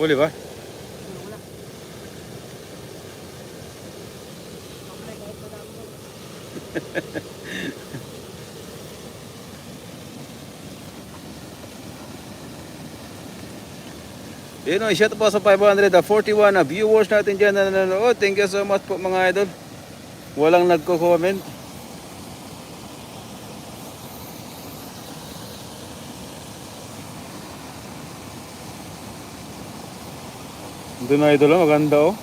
Huli ba? Yun o, shout po sa 541 na viewers natin dyan na nanonood. Thank you so much po mga idol. Walang nagko-comment. Doon na idol, oh, maganda oh.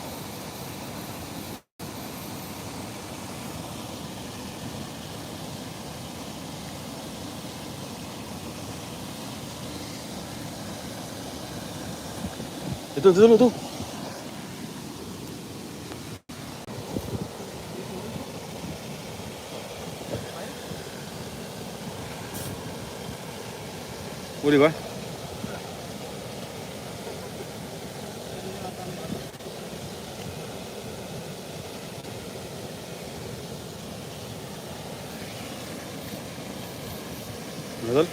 Ito, ito, ito. Huli ba? Ano tol?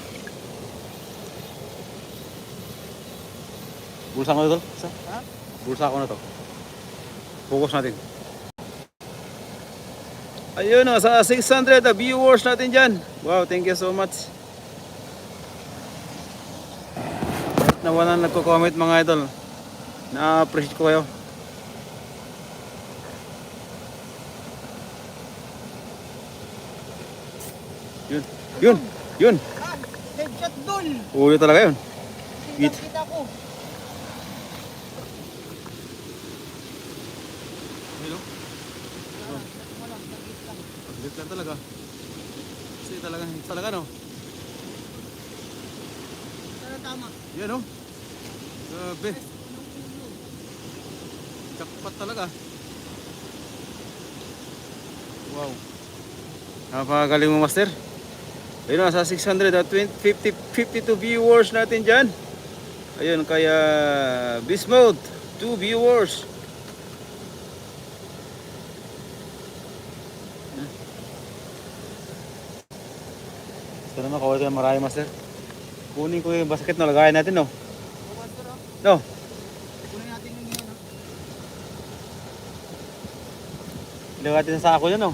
Bulsa ko na tol? Isa? Ha? Bulsa ko na to. Focus natin. Ayun o, sa 600 na viewers natin dyan. Wow, thank you so much. Kahit na wala nagko-comment mga idol. Na-appreciate ko kayo. Yun, yun, yun. Doon. Ulo talaga yun. Kita kita ko. Hello? Wala, saglit lang. Talaga. Kasi talaga, talaga no. Pero tama. Yan no. Grabe. Jackpot talaga. Wow. Napakagaling mo, Master. Ayun na, sa 600 at 20, 50, 52 viewers natin dyan. Ayun, kaya Beast Mode, 2 viewers. Ito naman, kawal tayo marami, Master. Kunin ko yung basket na lagayan natin, no? No? Kunin natin yung yun. ah. Lagay natin sa sako yan, no?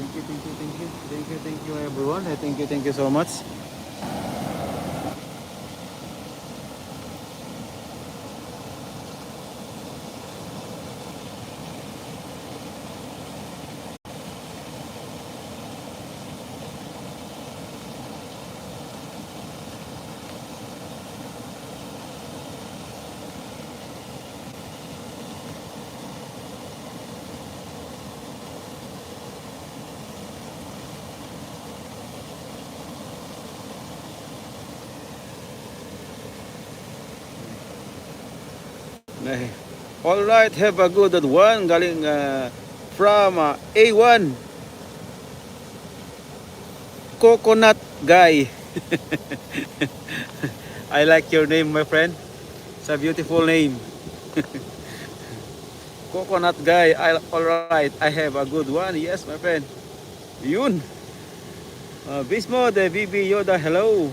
Thank you, thank you, thank you. Thank you, thank you everyone. Eh, Thank you, thank you so much. Eh, All right, have a good one. Galing uh, from uh, A1 Coconut Guy. I like your name, my friend. It's a beautiful name. Coconut Guy. I, all right, I have a good one. Yes, my friend. Yun. Uh, Bismo, the BB Yoda, hello.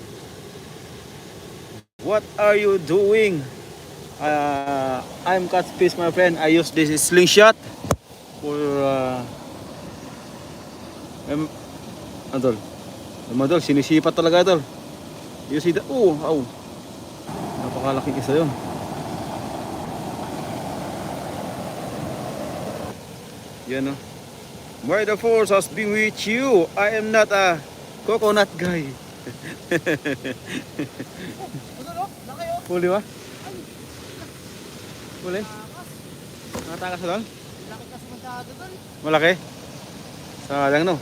What are you doing? Uh, I'm cut fish my friend. I use this slingshot for uh, um, ano tol? Ano tol? Sinisipat talaga tol. You see that? Oh, oh. Napakalaking isa yun. Yan o. May the force has been with you. I am not a coconut guy. Ano no? Laki oh. Huli ba? Huli? Takas. Nakatakas na doon? Laki kasi magkado doon. Malaki? Sayang no?